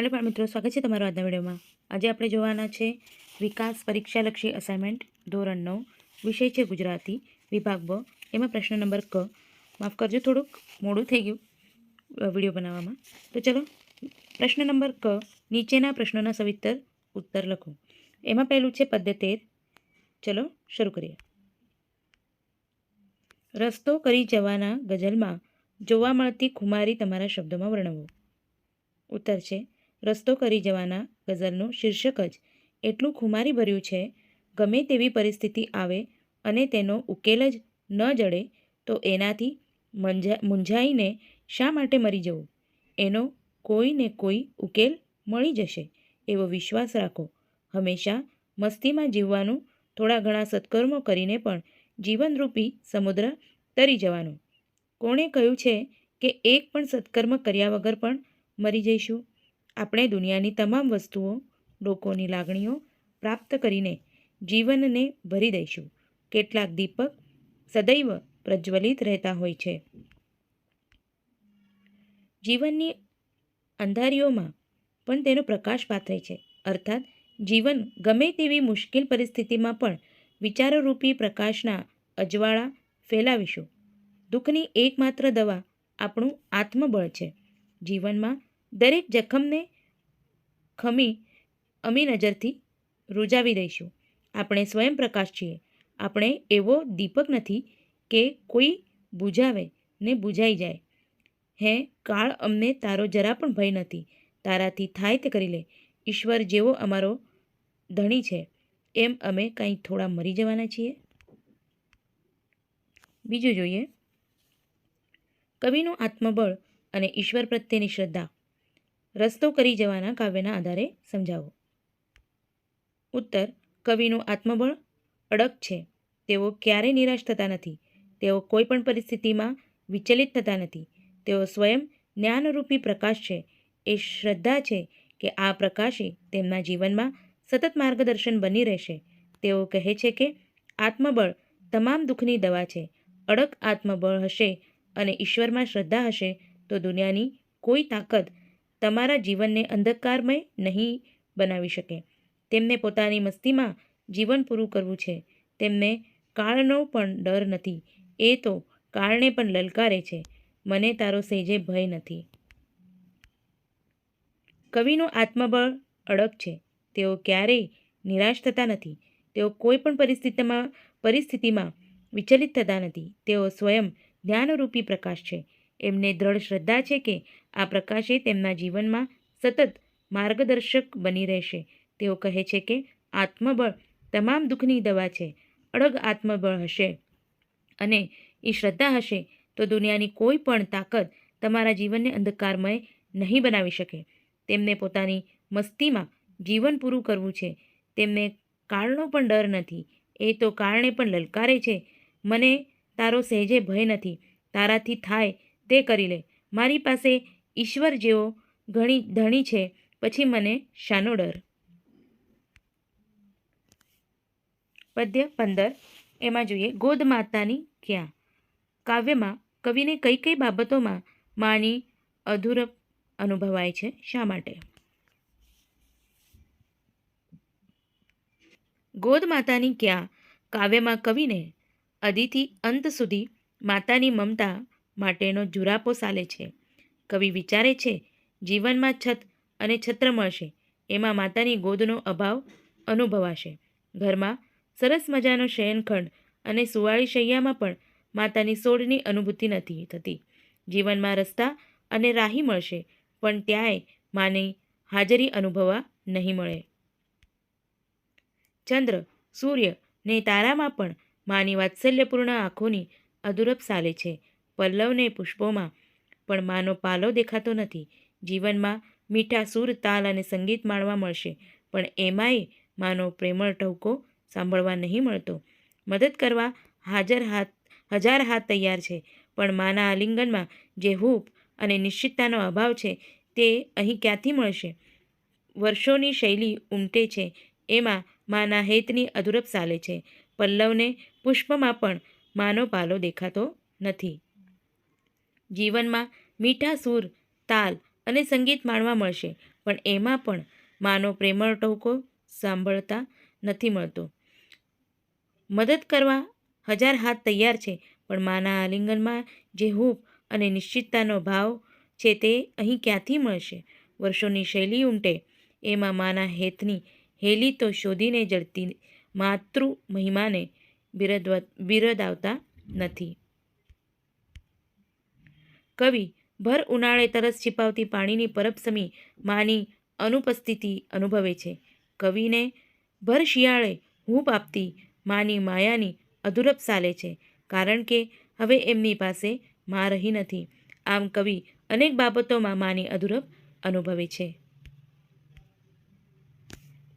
Hello પણ મિત્રો, સ્વાગત છે તમારો આજના વિડીયોમાં. આજે આપણે જોવાના છે વિકાસ પરીક્ષાલક્ષી અસાઇનમેન્ટ ધોરણ નવ વિષય છે ગુજરાતી વિભાગ બ. એમાં પ્રશ્ન નંબર ક. માફ કરજો, થોડુંક મોડું થઈ ગયું વીડિયો બનાવવામાં. તો ચલો, પ્રશ્ન નંબર ક. નીચેના પ્રશ્નોના સવિસ્તર ઉત્તર લખો. એમાં પહેલું છે પદ્ય તેર ચલો, શરૂ કરીએ. રસ્તો કરી જવાના ગઝલમાં જોવા મળતી ખુમારી તમારા શબ્દોમાં વર્ણવો. ઉત્તર છે રસ્તો કરી જવાના ગઝલનું શીર્ષક જ એટલું ખુમારી ભર્યું છે, ગમે તેવી પરિસ્થિતિ આવે અને તેનો ઉકેલ જ ન જડે, તો એનાથી મંજા, મૂંઝાઈને શા માટે મરી જવું? એનો કોઈ ને કોઈ ઉકેલ મળી જશે એવો વિશ્વાસ રાખો. હંમેશા મસ્તીમાં જીવવાનું થોડા ઘણા સત્કર્મો કરીને પણ જીવનરૂપી સમુદ્ર તરી જવાનું. કોણે કહ્યું છે કે એક પણ સત્કર્મ કર્યા વગર પણ મરી જઈશું? આપણે દુનિયાની તમામ વસ્તુઓ, લોકોની લાગણીઓ પ્રાપ્ત કરીને જીવનને ભરી દઈશું. કેટલાક દીપક સદૈવ પ્રજ્વલિત રહેતા હોય છે. જીવનની અંધારીઓમાં પણ તેનો પ્રકાશ પાથરે છે. અર્થાત, જીવન ગમે તેવી મુશ્કેલ પરિસ્થિતિમાં પણ વિચારોરૂપી પ્રકાશના અજવાળા ફેલાવીશું. દુઃખની એકમાત્ર દવા આપણું આત્મબળ છે. જીવનમાં દરેક જખમને ખમી અમી નજરથી રૂજાવી દઈશું. આપણે સ્વયં પ્રકાશ છીએ. આપણે એવો દીપક નથી કે કોઈ બુઝાવે ને બુઝાઈ જાય. હે, કાળ અમને તારો જરા પણ ભય નથી. તારાથી થાય તે કરી લે. ઈશ્વર જેવો અમારો ધણી છે. એમ અમે કંઈ થોડા મરી જવાના છીએ? બીજું જોઈએ. કવિનું આત્મબળ અને ઈશ્વર પ્રત્યેની શ્રદ્ધા. રસ્તો કરી જવાના કાવ્યના આધારે સમજાવો. ઉત્તર, કવિનું આત્મબળ અડગ છે. તેઓ ક્યારેય નિરાશ થતા નથી. તેઓ કોઈ પણ પરિસ્થિતિમાં વિચલિત થતા નથી. તેઓ સ્વયં જ્ઞાનરૂપી પ્રકાશ છે. એ શ્રદ્ધા છે કે આ પ્રકાશે તેમના જીવનમાં સતત માર્ગદર્શન બની રહેશે. તેઓ કહે છે કે આત્મબળ તમામ દુઃખની દવા છે. અડગ આત્મબળ હશે અને ઈશ્વરમાં શ્રદ્ધા હશે તો દુનિયાની કોઈ તાકાત તમારા જીવનને અંધકારમય નહીં બનાવી શકે. તેમને પોતાની મસ્તીમાં જીવન પૂરું કરવું છે. તેમને કાળનો પણ ડર નથી. એ તો કાળને પણ લલકારે છે. મને તારો સેજે ભય નથી. કવિનું આત્મબળ અડગ છે. તેઓ ક્યારેય નિરાશ થતા નથી. તેઓ કોઈ પણ પરિસ્થિતિમાં પરિસ્થિતિમાં વિચલિત થતા નથી. તેઓ સ્વયં જ્ઞાનરૂપી પ્રકાશ છે. એમને દ્રઢ શ્રદ્ધા છે કે આ પ્રકાશે તેમના જીવનમાં સતત માર્ગદર્શક બની રહેશે. તેઓ કહે છે કે આત્મબળ તમામ દુઃખની દવા છે. અડગ આત્મબળ હશે અને એ શ્રદ્ધા હશે તો દુનિયાની કોઈ પણ તાકાત તમારા જીવનને અંધકારમય નહીં બનાવી શકે. તેમને પોતાની મસ્તીમાં જીવન પૂરું કરવું છે. તેમને કાળનો પણ ડર નથી. એ તો કારણે પણ લલકારે છે. મને તારો સહેજે ભય નથી. તારાથી થાય તે કરી લે. મારી પાસે ઈશ્વર જેવો ઘણી ધણી છે. પછી મને શાનો ડર. પદ્ય પંદર. એમાં જોઈએ ગોદ માતાની ક્યાં? કાવ્યમાં કવિને કઈ કઈ બાબતોમાં માની અધૂરપ અનુભવાય છે? શા માટે? ગોદ માતાની ક્યાં? કાવ્યમાં કવિને અદિથી અંત સુધી માતાની મમતા માટેનો જુરાપો સાલે છે. કવિ વિચારે છે, જીવનમાં છત અને છત્ર મળશે, એમાં માતાની ગોદનો અભાવ અનુભવાશે. ઘરમાં સરસ મજાનો શયનખંડ અને સુવાળી શૈયામાં પણ માતાની સોડની અનુભૂતિ નથી થતી. જીવનમાં રસ્તા અને રાહી મળશે, પણ ત્યાંય માની હાજરી અનુભવવા નહીં મળે. ચંદ્ર, સૂર્ય ને તારામાં પણ માની વાત્સલ્યપૂર્ણ આંખોની અધુરપ સાલે છે. પલ્લવને પુષ્પોમાં. પણ માનો પાલો દેખાતો નથી. જીવનમાં મીઠા સૂર, તાલ અને સંગીત માણવા મળશે. પણ એમાંય માનો પ્રેમળ ટહુકો સાંભળવા નહીં મળતો. મદદ કરવા હાજર હાથ, હજાર હાથ તૈયાર છે. પણ માના આલિંગનમાં જે હૂપ અને નિશ્ચિતતાનો અભાવ છે તે અહીં ક્યાંથી મળશે? વર્ષોની શૈલી ઉમટે છે. એમાં માના હેતની અધુરપ સાલે છે. પલ્લવને પુષ્પમાં પણ માનો પાલો દેખાતો નથી. જીવનમાં મીઠા સૂર, તાલ અને સંગીત માણવા મળશે. પણ એમાં પણ માનો પ્રેમળ ટોકો સાંભળતા નથી મળતો. મદદ કરવા હજાર હાથ તૈયાર છે, પણ માના આલિંગનમાં જે હૂપ અને નિશ્ચિતતાનો ભાવ છે તે અહીં ક્યાંથી મળશે? વર્ષોની શૈલી ઉમટે, એમાં માના હેતની હેલી તો શોધીને જડતી માતૃ મહિમાને બિરદવ બિરદાવતા નથી. કવિ ભર ઉનાળે તરસ છિપાવતી પાણીની પરપસમી માની અનુપસ્થિતિ અનુભવે છે. કવિને ભર શિયાળે હૂંપ આપતી માની માયાની અધુરપ સાલે છે, કારણ કે હવે એમની પાસે મા રહી નથી. આમ કવિ અનેક બાબતોમાં માની અધુરપ અનુભવે છે.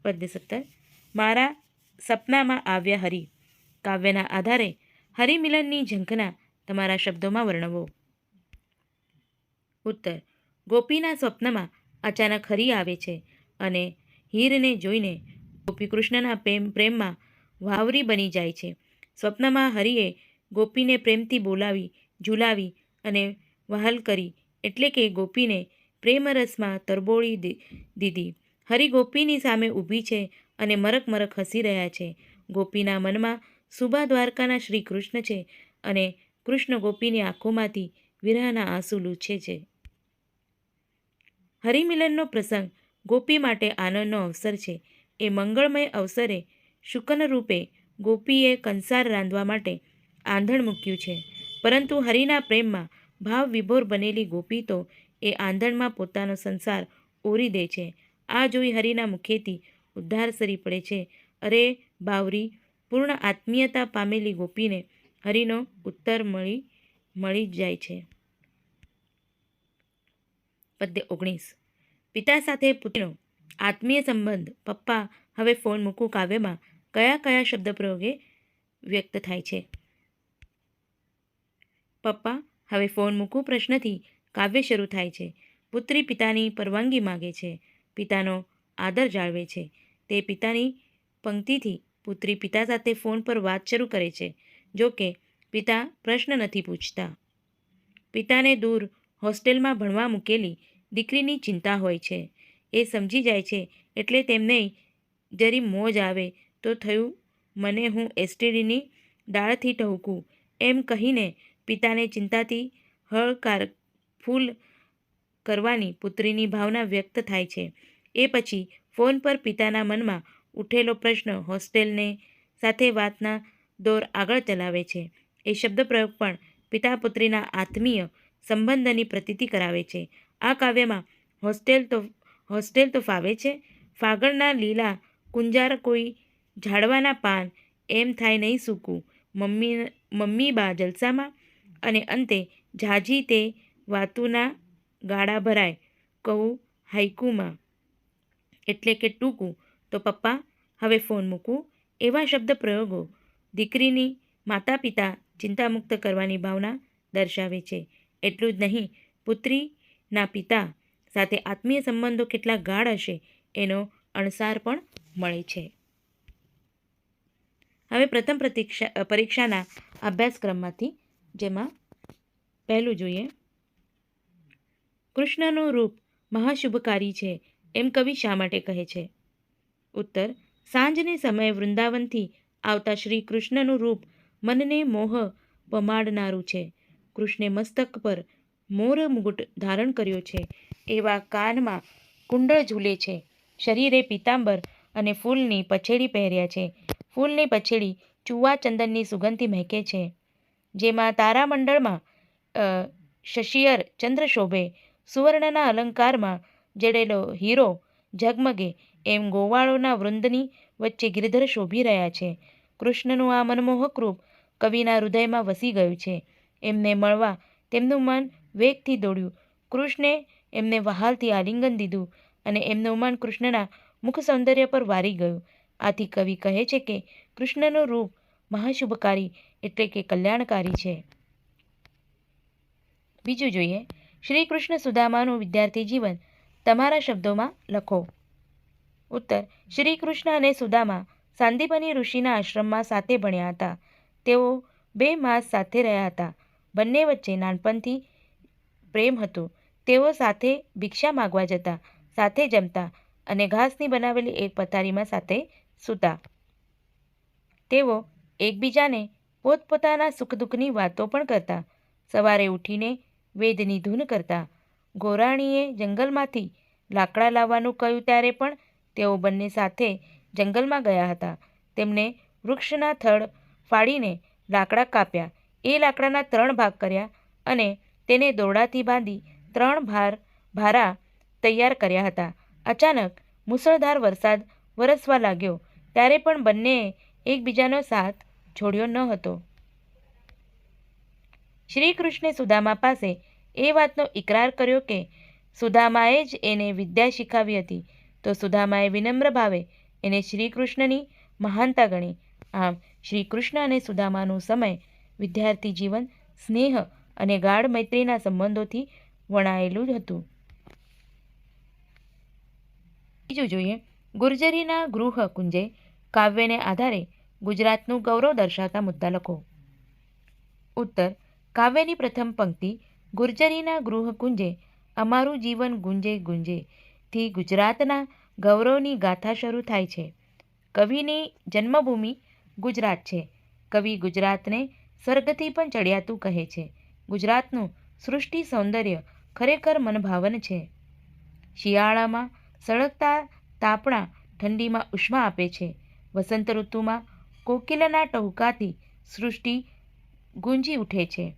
પદ્ય સત્તર મારા સપનામાં આવ્યા હરિ. કાવ્યના આધારે હરિમિલનની ઝંખના તમારા શબ્દોમાં વર્ણવો. ઉત્તર, ગોપીના સ્વપ્નમાં અચાનક હરી આવે છે અને હીરને જોઈને ગોપી કૃષ્ણના પ્રેમ, પ્રેમમાં વાવરી બની જાય છે. સ્વપ્નમાં હરિએ ગોપીને પ્રેમથી બોલાવી, ઝુલાવી અને વહાલ કરી એટલે કે ગોપીને પ્રેમરસમાં તરબોળી દીધી. હરિ ગોપીની સામે ઊભી છે અને મરક મરક હસી રહ્યા છે. ગોપીના મનમાં સુબા દ્વારકાના શ્રી કૃષ્ણ છે અને કૃષ્ણ ગોપીની આંખોમાંથી વિરહના આંસુ લૂછે છે. હરિમિલનનો પ્રસંગ ગોપી માટે આનંદનો અવસર છે. એ મંગળમય અવસરે શુકન રૂપે ગોપીએ કંસાર રાંધવા માટે આંધણ મૂક્યું છે. પરંતુ હરિના પ્રેમમાં ભાવ વિભોર બનેલી ગોપી તો એ આંધણમાં પોતાનો સંસાર ઓરી દે છે. આ જોઈ હરિના મુખેથી ઉદ્ધાર સરી પડે છે. અરે બાવરી, પૂર્ણ આત્મીયતા પામેલી ગોપીને હરિનો ઉત્તર મળી મળી જાય છે. પદ્ય ઓગણીસ. પિતા સાથે પુત્રનો આત્મીય સંબંધ પપ્પા હવે ફોન મૂકું કાવ્યમાં કયા કયા શબ્દ પ્રયોગે વ્યક્ત થાય છે? પપ્પા હવે ફોન મૂકું પ્રશ્નથી કાવ્ય શરૂ થાય છે. પુત્રી પિતાની પરવાનગી માગે છે. પિતાનો આદર જાળવે છે. તે પિતાની પંક્તિથી પુત્રી પિતા સાથે ફોન પર વાત શરૂ કરે છે. જો કે પિતા પ્રશ્ન નથી પૂછતા. પિતાને દૂર હોસ્ટેલમાં ભણવા મૂકેલી દીકરીની ચિંતા હોય છે. એ સમજી જાય છે, એટલે તેમને જરી મોજ આવે. તો થયું, મને હું એસટીડીની ડાળથી ટહુકું. એમ કહીને પિતાને ચિંતાથી હળકાર ફૂલ કરવાની પુત્રીની ભાવના વ્યક્ત થાય છે. એ પછી ફોન પર પિતાના મનમાં ઉઠેલો પ્રશ્ન હોસ્ટેલને સાથે વાતના દોર આગળ ચલાવે છે. એ શબ્દ પ્રયોગ પણ પિતા પુત્રીના આત્મીય સંબંધની પ્રતીતિ કરાવે છે. આ કાવ્યમાં હોસ્ટેલ તો હોસ્ટેલ તો ફાવે છે. ફાગણના લીલા કુંજાર કોઈ ઝાડવાના પાન એમ થાય નહીં સૂકું. મમ્મી મમ્મી બા જલસામાં અને અંતે ઝાઝી તે વાતુના ગાળા ભરાય. કહું હાઈકુમાં. એટલે કે ટૂંકું. તો પપ્પા, હવે ફોન મૂકું. એવા શબ્દ પ્રયોગો દીકરીની માતા પિતા ચિંતામુક્ત કરવાની ભાવના દર્શાવે છે. એટલું જ નહીં, પુત્રીના પિતા સાથે આત્મીય સંબંધો કેટલા ગાઢ હશે એનો અણસાર પણ મળે છે. હવે પ્રથમ પ્રતીક્ષા પરીક્ષાના અભ્યાસક્રમમાંથી, જેમાં પહેલું જોઈએ. કૃષ્ણનું રૂપ મહાશુભકારી છે એમ કવિ શા માટે કહે છે? ઉત્તર, સાંજને સમયે વૃંદાવનથી આવતા શ્રી કૃષ્ણનું રૂપ મનને મોહ પમાડનારું છે. કૃષ્ણે મસ્તક પર મોર મુગુટ ધારણ કર્યો છે. એવા કાનમાં કુંડળ ઝૂલે છે. શરીરે પીતાંબર અને ફૂલની પછેડી પહેર્યા છે. ફૂલની પછેડી ચુવા ચંદનની સુગંધથી મહેકે છે. જેમાં તારામંડળમાં શશિયર ચંદ્ર શોભે, સુવર્ણના અલંકારમાં જડેલો હીરો ઝગમગે એમ ગોવાળોના વૃંદની વચ્ચે ગિરધર શોભી રહ્યા છે. કૃષ્ણનું આ મનમોહક રૂપ કવિના હૃદયમાં વસી ગયું છે. એમને મળવા તેમનું મન વેગથી દોડ્યું. કૃષ્ણે એમને વહાલથી આલિંગન દીધું અને એમનું મન કૃષ્ણના મુખ સૌંદર્ય પર વારી ગયું. આથી કવિ કહે છે કે કૃષ્ણનું રૂપ મહાશુભકારી એટલે કે કલ્યાણકારી છે. બીજું જોઈએ. શ્રી કૃષ્ણ સુદામાનું વિદ્યાર્થી જીવન તમારા શબ્દોમાં લખો. ઉત્તર. શ્રી કૃષ્ણ અને સુદામા સાંદીપની ઋષિના આશ્રમમાં સાથે ભણ્યા હતા. તેઓ બે માસ સાથે રહ્યા હતા. બંને વચ્ચે નાનપણથી પ્રેમ હતો. તેઓ સાથે ભિક્ષા માગવા જતા, સાથે જમતા અને ઘાસની બનાવેલી એક પથારીમાં સાથે સૂતા. તેઓ એકબીજાને પોતપોતાના સુખ દુઃખની વાતો પણ કરતા. સવારે ઉઠીને વેદની ધૂન કરતા. ગોરાણીએ જંગલમાંથી લાકડા લાવવાનું કહ્યું ત્યારે પણ તેઓ બંને સાથે જંગલમાં ગયા હતા. તેમને વૃક્ષના થડ ફાડીને લાકડા કાપ્યા. એ લાકડાના ત્રણ ભાગ કર્યા અને તેને દોરડાથી બાંધી ત્રણ ભાર, ભારા તૈયાર કર્યા હતા. અચાનક મુસળધાર વરસાદ વરસવા લાગ્યો, ત્યારે પણ બંનેએ એકબીજાનો સાથ છોડ્યો ન હતો. શ્રી કૃષ્ણે સુદામા પાસે એ વાતનો ઇકરાર કર્યો કે સુદામાએ જ એને વિદ્યા શીખવી હતી. તો સુદામાએ વિનમ્ર ભાવે એને શ્રી કૃષ્ણની મહાનતા ગણી. આમ શ્રી કૃષ્ણ અને સુદામાનો સમય વિદ્યાર્થી જીવન, સ્નેહ અને ગાઢ મૈત્રીના સંબંધોથી વણાયેલું હતું. બીજું જોઈએ, ગુર્જરીના ગૃહ કુંજે કાવ્યને આધારે ગુજરાતનું ગૌરવ દર્શાવતા મુદ્દા લખો. ઉત્તર, કાવ્યની પ્રથમ પંક્તિ, ગુર્જરીના ગૃહ કુંજે, અમારું જીવન ગુંજે ગુંજે, થી ગુજરાતના ગૌરવની ગાથા શરૂ થાય છે. કવિની જન્મભૂમિ ગુજરાત છે. કવિ ગુજરાતને સ્વર્ગથી પણ ચડિયાતું કહે છે. ગુજરાતનું સૃષ્ટિ સૌંદર્ય ખરેખર મનભાવન છે. શિયાળામાં સળગતા તાપણા ઠંડીમાં ઉષ્મા આપે છે. વસંત ઋતુમાં કોકિલના ટહુકાથી સૃષ્ટિ ગુંજી ઉઠે છે.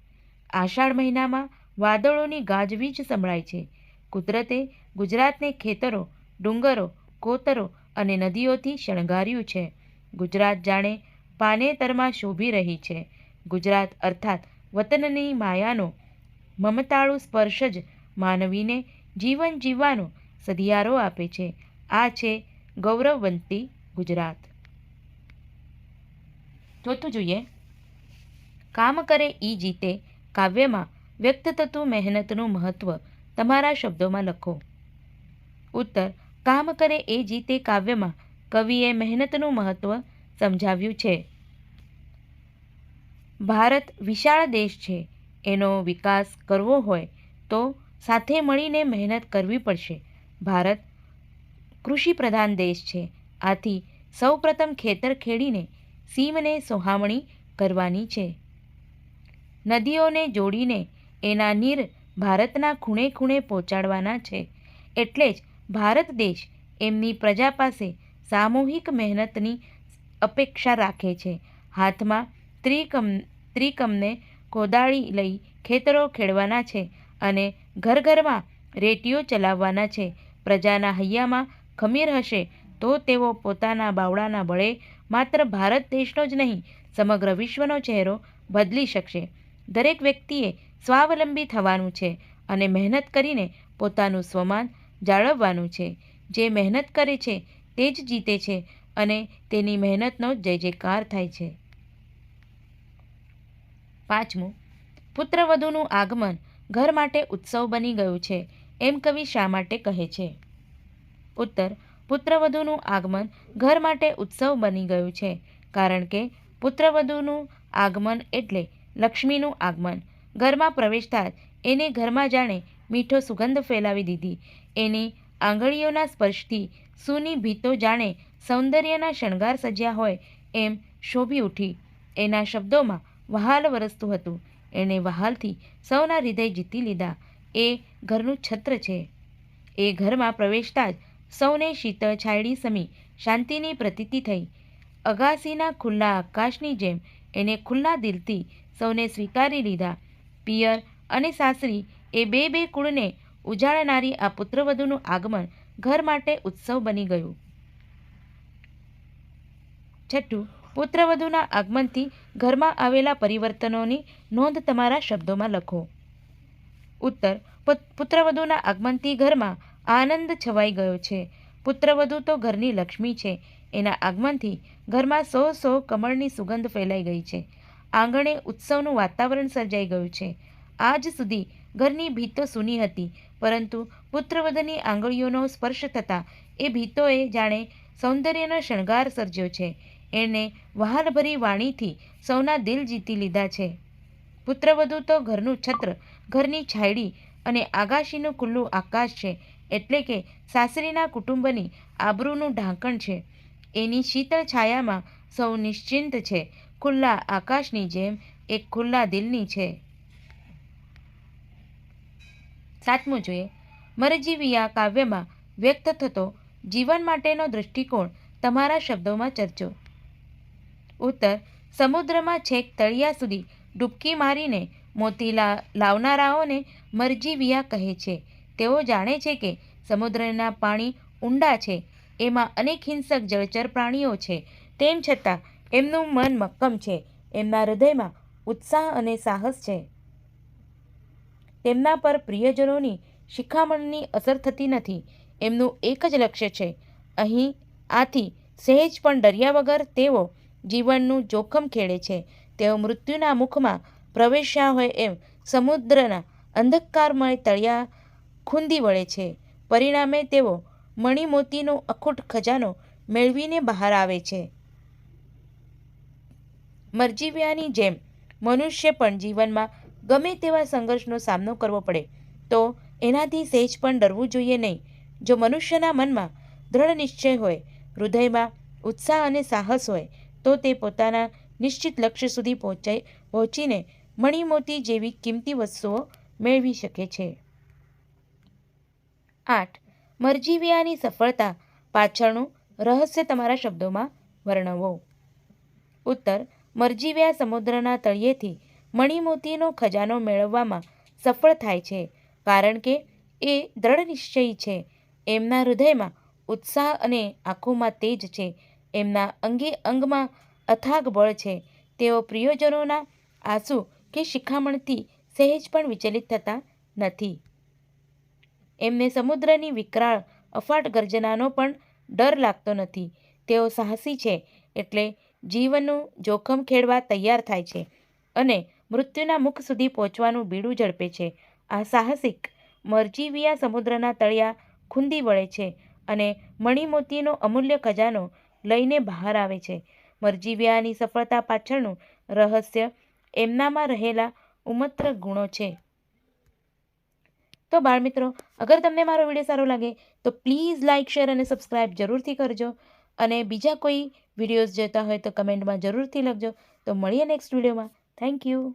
આષાઢ મહિનામાં વાદળોની ગાજવીજ સંભળાય છે. કુદરતે ગુજરાતને ખેતરો, ડુંગરો, કોતરો અને નદીઓથી શણગાર્યું છે. ગુજરાત જાણે પાનેતરમાં શોભી રહી છે. ગુજરાત અર્થાત વતનની માયાનો મમતાળુ સ્પર્શ જ માનવીને જીવન જીવવાનો સધિયારો આપે છે. આ છે ગૌરવવંતી ગુજરાત. ચોથું જોઈએ. કામ કરે ઈ જીતે કાવ્યમાં વ્યક્ત થતું મહેનતનું મહત્ત્વ તમારા શબ્દોમાં લખો. ઉત્તર, કામ કરે એ જીતે કાવ્યમાં કવિએ મહેનતનું મહત્ત્વ સમજાવ્યું છે. ભારત વિશાળ દેશ છે, એનો વિકાસ કરવો હોય તો સાથે મળીને મહેનત કરવી પડશે. ભારત કૃષિ પ્રધાન દેશ છે, આથી સૌપ્રથમ ખેતર ખેડીને સીમને સોહામણી કરવાની છે. નદીઓને જોડીને એના નીર ભારતના ખૂણે ખૂણે પહોંચાડવાના છે, એટલે જ ભારત દેશ એમની પ્રજા પાસે સામૂહિક મહેનતની અપેક્ષા રાખે છે. હાથમાં ત્રિકમ, ત્રિકમને કોદાળી લઈ ખેતરો ખેડવાના છે અને ઘર ઘરમાં રેટીઓ ચલાવવાના છે. પ્રજાના હૈયામાં ખમીર હશે તો તેઓ પોતાના બાવડાના બળે માત્ર ભારત દેશનો જ નહીં, સમગ્ર વિશ્વનો ચહેરો બદલી શકશે. દરેક વ્યક્તિએ સ્વાવલંબી થવાનું છે અને મહેનત કરીને પોતાનું સ્વમાન જાળવવાનું છે. જે મહેનત કરે છે તે જ જીતે છે અને તેની મહેનતનો જય જયકાર થાય છે. પાંચમું, પુત્રવધુનું આગમન ઘર માટે ઉત્સવ બની ગયું છે, એમ કવિ શા માટે કહે છે? ઉત્તર, પુત્રવધુનું આગમન ઘર માટે ઉત્સવ બની ગયું છે, કારણ કે પુત્રવધુનું આગમન એટલે લક્ષ્મીનું આગમન. ઘરમાં પ્રવેશતા જ એને ઘરમાં જાણે મીઠો સુગંધ ફેલાવી દીધી. એની આંગળીઓના સ્પર્શથી સૂની ભીતો જાણે સૌંદર્યના શણગાર સજ્યા હોય એમ શોભી ઉઠી. એના શબ્દોમાં વહાલ વરસતું હતું. એણે વહાલથી સૌના હૃદય જીતી લીધા. એ ઘરનું છત્ર છે. એ ઘરમાં પ્રવેશતા જ સૌને શીતળ છાયડી સમી શાંતિની પ્રતીતિ થઈ. અગાસીના ખુલ્લા આકાશની જેમ એને ખુલ્લા દિલથી સૌને સ્વીકારી લીધા. પિયર અને સાસરી એ બે બે કુળને ઉજાડનારી આ પુત્રવધુનું આગમન ઘર માટે ઉત્સવ બની ગયું. છઠ્ઠું પુત્રવધુના આગમનથી ઘરમાં આવેલા પરિવર્તનોની નોંધ તમારા શબ્દોમાં લખો. ઉત્તર પુત્રવધુના આગમનથી ઘરમાં આનંદ છવાઈ ગયો છે. પુત્રવધુ તો ઘરની લક્ષ્મી છે. એના આગમનથી ઘરમાં સો સો કમળની સુગંધ ફેલાઈ ગઈ છે. આંગણે ઉત્સવનું વાતાવરણ સર્જાઈ ગયું છે. આજ સુધી ઘરની ભીતો સૂની હતી, પરંતુ પુત્રવધની આંગળીઓનો સ્પર્શ થતાં એ ભીતોએ જાણે સૌંદર્યનો શણગાર સર્જ્યો છે. એણે વહાલભરી વાણીથી સૌના દિલ જીતી લીધા છે. પુત્રવધુ તો ઘરનું છત્ર, ઘરની છાયડી અને આગાશીનું ખુલ્લું આકાશ છે, એટલે કે સાસરીના કુટુંબની આબરૂનું ઢાંકણ છે. એની શીતળ છાયામાં સૌ નિશ્ચિંત છે, ખુલ્લા આકાશની જેમ એક ખુલ્લા દિલની છે. સાતમું જોઈએ, મરજીવિયા કાવ્યમાં વ્યક્ત થતો જીવન માટેનો દૃષ્ટિકોણ તમારા શબ્દોમાં ચર્ચો. ઉત્તર, સમુદ્રમાં છેક તળિયા સુધી ડૂબકી મારીને મોતી લાવનારાઓને મરજીવિયા કહે છે. તેઓ જાણે છે કે સમુદ્રના પાણી ઊંડા છે, એમાં અનેક હિંસક જળચર પ્રાણીઓ છે. તેમ છતાં, એમનું મન મક્કમ છે, એમના હૃદયમાં ઉત્સાહ અને સાહસ છે. તેમના પર પ્રિયજનોની શિખામણની અસર થતી નથી. એમનું એક જ લક્ષ્ય છે. અહીં આથી સહેજ પણ ડર્યા વગર તેઓ જીવનનું જોખમ ખેડે છે. તેઓ મૃત્યુના મુખમાં પ્રવેશ્યા હોય એમ સમુદ્રના અંધકારમય તળિયા ખૂંદી વળે છે. પરિણામે તેઓ મણિમોતીનો અખૂટ ખજાનો મેળવીને બહાર આવે છે. મરજીવ્યાની જેમ મનુષ્ય પણ જીવનમાં ગમે તેવા સંઘર્ષનો સામનો કરવો પડે, તો એનાથી સહેજ પણ ડરવું જોઈએ નહીં. જો મનુષ્યના મનમાં દૃઢ નિશ્ચય હોય, હૃદયમાં ઉત્સાહ અને સાહસ હોય તો તે પોતાના નિશ્ચિત લક્ષ્ય સુધી પહોંચાઈ, પહોંચીને મણિમોતી જેવી કિંમતી વસ્તુઓ મેળવી શકે છે. આઠ. મરજીવિયાની સફળતા પાછળનું રહસ્ય તમારા શબ્દોમાં વર્ણવો. ઉત્તર. મરજીવ્યા સમુદ્રના તળિયેથી મણિમોતીનો ખજાનો મેળવવામાં સફળ થાય છે, કારણ કે એ દ્રઢ નિશ્ચયી છે. એમના હૃદયમાં ઉત્સાહ અને આંખોમાં તેજ છે. એમના અંગે અંગમાં અથાગ બળ છે. તેઓ પ્રિયજનોના આંસુ કે શિખામણથી સહેજ પણ વિચલિત થતા નથી. એમને સમુદ્રની વિકરાળ અફાટ ગર્જનાનો પણ ડર લાગતો નથી. તેઓ સાહસી છે એટલે જીવનનું જોખમ ખેડવા તૈયાર થાય છે અને મૃત્યુના મુખ સુધી પહોંચવાનું બીડું ઝડપે છે. આ સાહસિક મરજીવિયા સમુદ્રના તળિયા ખૂંદી વળે છે અને મણિમોતીનો અમૂલ્ય ખજાનો લઈને બહાર આવે છે. મરજીવિયાની સફળતા પાછળનું રહસ્ય એમનામાં રહેલા ઉમત્ર ગુણો છે. તો બાળમિત્રો, અગર તમને મારો વીડિયો સારો લાગે, તો પ્લીઝ લાઇક શેર અને સબસ્ક્રાઈબ જરૂરથી કરજો. અને બીજા કોઈ વિડીયોઝ જોતા હોય તો કમેન્ટમાં જરૂરથી લખજો. તો મળીએ નેક્સ્ટ વિડીયોમાં. Thank you.